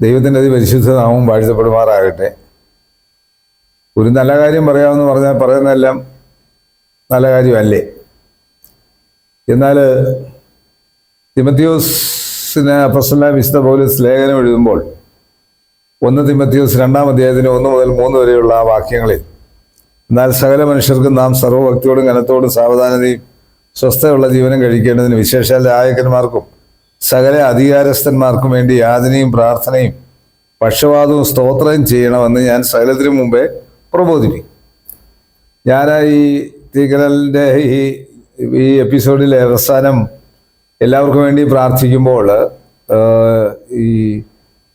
ദൈവത്തിന്റെ അതിപരിശുദ്ധ നാമം വാഴ്ത്തപ്പെടുമാറാകട്ടെ. ഒരു നല്ല കാര്യം പറയാമെന്ന് പറഞ്ഞാൽ പറയുന്നതെല്ലാം നല്ല കാര്യമല്ലേ? എന്നാൽ തിമത്തിയോസിന് അപ്പസ്തല വിശുദ്ധ പൗലസ് ലേഖനം എഴുതുമ്പോൾ ഒന്ന് തിമത്തിയോസ് രണ്ടാം അധ്യായത്തിന് ഒന്ന് മുതൽ മൂന്ന് വരെയുള്ള ആ വാക്യങ്ങളിൽ എന്നാൽ സകല മനുഷ്യർക്കും നാം സർവഭക്തിയോടും ഘനത്തോടും സാവധാനതയും സ്വസ്ഥയുള്ള ജീവനം കഴിക്കേണ്ടതിന് വിശേഷാൽ രായകന്മാർക്കും സകല അധികാരസ്ഥന്മാർക്കും വേണ്ടി യാതനയും പ്രാർത്ഥനയും പക്ഷപാതവും സ്തോത്രവും ചെയ്യണമെന്ന് ഞാൻ സകലത്തിനു മുമ്പേ പ്രബോധിപ്പിക്കും. ഞാൻ ഈ തീകരലിന്റെ ഈ ഈ എപ്പിസോഡിലെ അവസാനം എല്ലാവർക്കും വേണ്ടി പ്രാർത്ഥിക്കുമ്പോൾ ഈ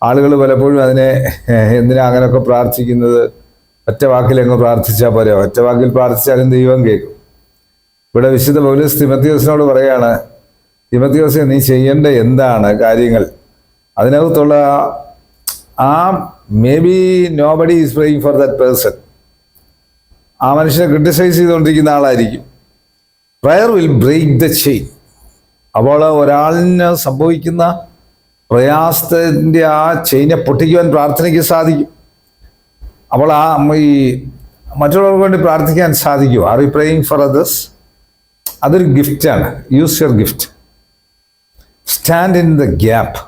ആളുകൾ പലപ്പോഴും അതിനെ എന്തിനാ അങ്ങനെയൊക്കെ പ്രാർത്ഥിക്കുന്നത്? ഒറ്റ വാക്കിലങ്ങ് പ്രാർത്ഥിച്ചാൽ പോരെ? ഒറ്റ വാക്കിൽ പ്രാർത്ഥിച്ചാലും ദൈവം കേൾക്കും. ഇവിടെ വിശുദ്ധ പൗലൂസ് തിമത്തിയോസിനോട് പറയാണ് തിമത്തിയോസ് നീ ചെയ്യേണ്ട എന്താണ് കാര്യങ്ങൾ? അതിനകത്തുള്ള ആ maybe nobody is praying for that person ആ മനുഷ്യനെ ക്രിട്ടിസൈസ് ചെയ്തുകൊണ്ടിരിക്കുന്ന ആളായിരിക്കും. Prayer will break the chain അപ്പോൾ ഒരാളിന് സംഭവിക്കുന്ന പ്രയാസത്തിന്റെ ആ ചെയിനെ പൊട്ടിക്കുവാൻ പ്രാർത്ഥനയ്ക്ക് സാധിക്കും. അപ്പോൾ ആ ഈ മറ്റുള്ളവർക്ക് വേണ്ടി പ്രാർത്ഥിക്കാൻ സാധിക്കും are you praying for others അതൊരു ഗിഫ്റ്റാണ് use your gift stand in the gap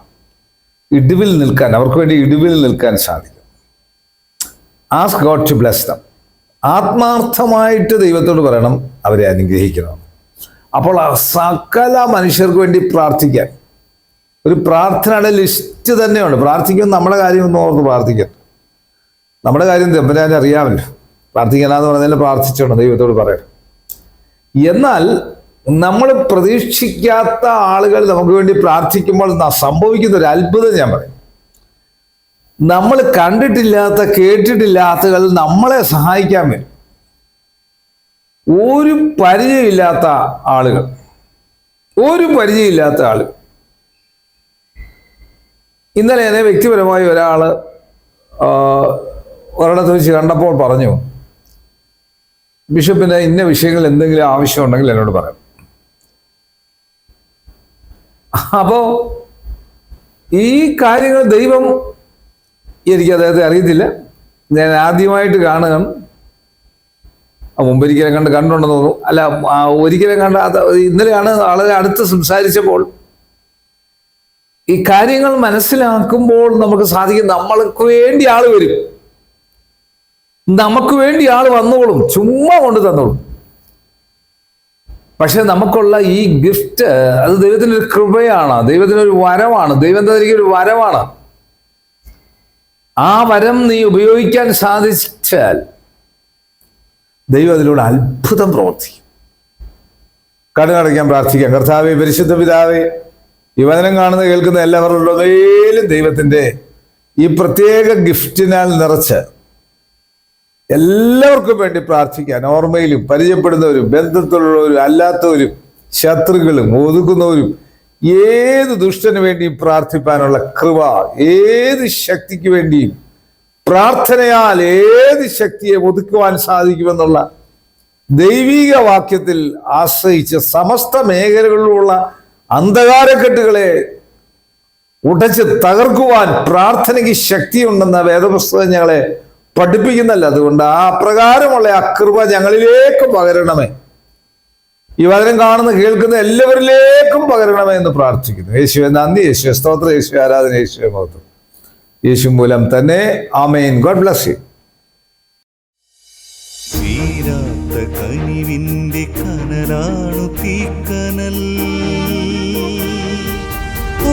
ഇടിവിൽ നിൽക്കാൻ അവർക്ക് വേണ്ടി ഇടിവിൽ നിൽക്കാൻ സാധിക്കും. Ask God to bless them ആത്മാർത്ഥമായിട്ട് ദൈവത്തോട് പറയണം അവരെ അനുഗ്രഹിക്കണം. അപ്പോൾ സകല മനുഷ്യർക്ക് വേണ്ടി പ്രാർത്ഥിക്കാൻ. ഒരു പ്രാർത്ഥനയുടെ ലിസ്റ്റ് തന്നെയുണ്ട്. പ്രാർത്ഥിക്കും നമ്മുടെ കാര്യം ഒന്ന് ഓർത്ത് പ്രാർത്ഥിക്കാൻ നമ്മുടെ കാര്യം തെമ്പരാൻ അറിയാമല്ലോ. പ്രാർത്ഥിക്കണമെന്ന് പറഞ്ഞാൽ പ്രാർത്ഥിച്ചോണം ദൈവത്തോട് പറയണം. എന്നാൽ നമ്മൾ പ്രതീക്ഷിക്കാത്ത ആളുകൾ നമുക്ക് വേണ്ടി പ്രാർത്ഥിക്കുമ്പോൾ സംഭവിക്കുന്ന ഒരു അത്ഭുതം ഞാൻ പറയും. നമ്മൾ കണ്ടിട്ടില്ലാത്ത കേട്ടിട്ടില്ലാത്തകൾ നമ്മളെ സഹായിക്കാൻ വരും. ഒരു പരിചയമില്ലാത്ത ആളുകൾ ഒരു പരിചയമില്ലാത്ത ആളുകൾ. ഇന്നലെ എന്നെ വ്യക്തിപരമായി ഒരാൾ ഒരിടത്ത് വെച്ച് കണ്ടപ്പോൾ പറഞ്ഞു ബിഷപ്പിന് ഇന്ന വിഷയങ്ങൾ എന്തെങ്കിലും ആവശ്യമുണ്ടെങ്കിൽ എന്നോട് പറയാം അപ്പോ ഈ കാര്യങ്ങൾ ദൈവം എനിക്ക് അദ്ദേഹത്തെ അറിയത്തില്ല. ഞാൻ ആദ്യമായിട്ട് കാണുക മുമ്പൊരിക്കലും കണ്ട് കണ്ടുണ്ടെന്ന് തോന്നുന്നു. അല്ല ഒരിക്കലും കണ്ട ഇന്നലെയാണ് വളരെ അടുത്ത് സംസാരിച്ചപ്പോൾ ഈ കാര്യങ്ങൾ മനസ്സിലാക്കുമ്പോൾ നമുക്ക് സാധിക്കും നമ്മൾക്ക് വേണ്ടി ആൾ വരും. നമുക്ക് വേണ്ടി ആൾ വന്നോളും. ചുമ്മാ കൊണ്ട് തന്നോളും. പക്ഷെ നമുക്കുള്ള ഈ ഗിഫ്റ്റ് അത് ദൈവത്തിന്റെ ഒരു കൃപയാണ് ദൈവത്തിന്റെ ഒരു വരമാണ് ദൈവം തനിക്ക് ഒരു വരമാണ് ആ വരം നീ ഉപയോഗിക്കാൻ സാധിച്ചാൽ ദൈവം അതിലൂടെ അത്ഭുതം പ്രവർത്തിക്കും. കണ്ണടയ്ക്കാൻ പ്രാർത്ഥിക്കാം. കർത്താവെ പരിശുദ്ധ പിതാവേ ഈ കാണുന്ന കേൾക്കുന്ന എല്ലാവരുടെ മേലും ദൈവത്തിന്റെ ഈ പ്രത്യേക ഗിഫ്റ്റിനാൽ നിറച്ച് എല്ലാവർക്കും വേണ്ടി പ്രാർത്ഥിക്കാൻ ഓർമ്മയിലും പരിചയപ്പെടുന്നവരും ബന്ധത്തിലുള്ളവരും അല്ലാത്തവരും ശത്രുക്കളും ഒതുക്കുന്നവരും ഏത് ദുഷ്ടന് വേണ്ടിയും പ്രാർത്ഥിപ്പാനുള്ള കൃപ ഏത് ശക്തിക്ക് വേണ്ടിയും പ്രാർത്ഥനയാൽ ഏത് ശക്തിയെ ഒതുക്കുവാൻ സാധിക്കുമെന്നുള്ള ദൈവീക വാക്യത്തിൽ ആശ്രയിച്ച് സമസ്ത മേഖലകളിലുള്ള അന്ധകാരക്കെട്ടുകളെ ഉടച്ച് തകർക്കുവാൻ പ്രാർത്ഥനയ്ക്ക് ശക്തിയുണ്ടെന്ന വേദപുസ്തകം ഞങ്ങളെ പഠിപ്പിക്കുന്നല്ല അതുകൊണ്ട് ആ അപ്രകാരമുള്ള ആ കൃപ ഞങ്ങളിലേക്ക് പകരണമേ. ഈ വചനം കാണുന്ന കേൾക്കുന്ന എല്ലാവരിലേക്കും പകരണമേ എന്ന് പ്രാർത്ഥിക്കുന്നു. യേശുവെ നന്ദി യേശു സ്തോത്ര യേശു ആരാധന യേശുവെ മഹത്വം. യേശു മൂലം തന്നെ ആമേൻ. God bless you. കനിവിന്റെ കനലാണു തീക്കനൽ.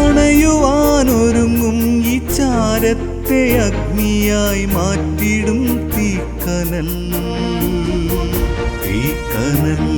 അണയുവാനൊരുങ്ങും ഈ ചാരത്തെ അഗ്നിയായി മാറ്റിടും തീക്കനൽ. തീക്കനൽ